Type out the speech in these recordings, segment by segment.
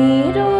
Nero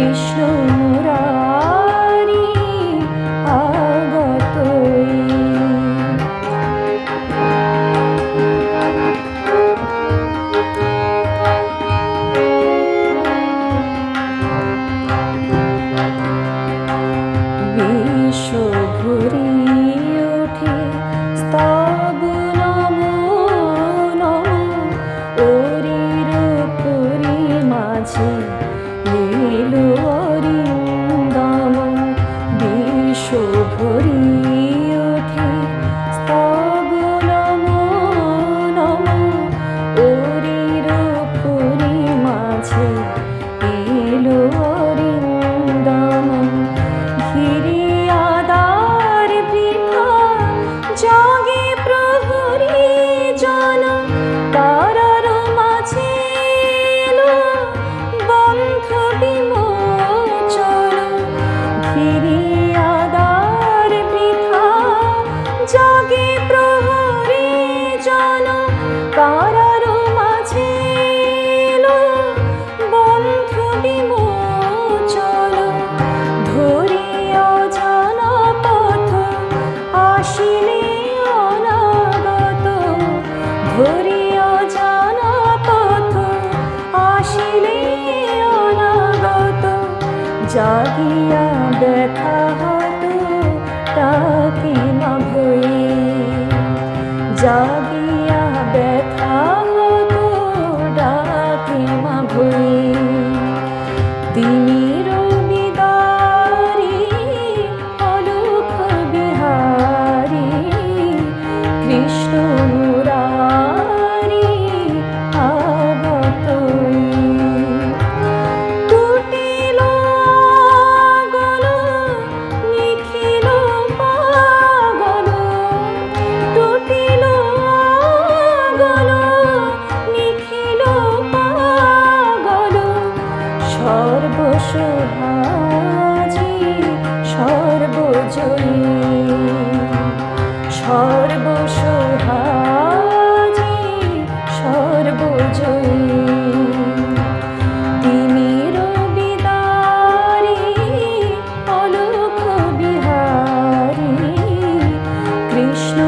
Vishnu শুভরী। জাগিয়া দেখা হতো তাকে না ভয়ে জাগিয়া দেখা হতো ডাকে মা ভয়ে তিনি রবিদারি অলুক বিহারি, কৃষ্ণ সুভাজি সর্বজয়ী। সর্বসুভাজি সর্বজয়ী। তিনি রবিদারি অলুক বিহারী কৃষ্ণ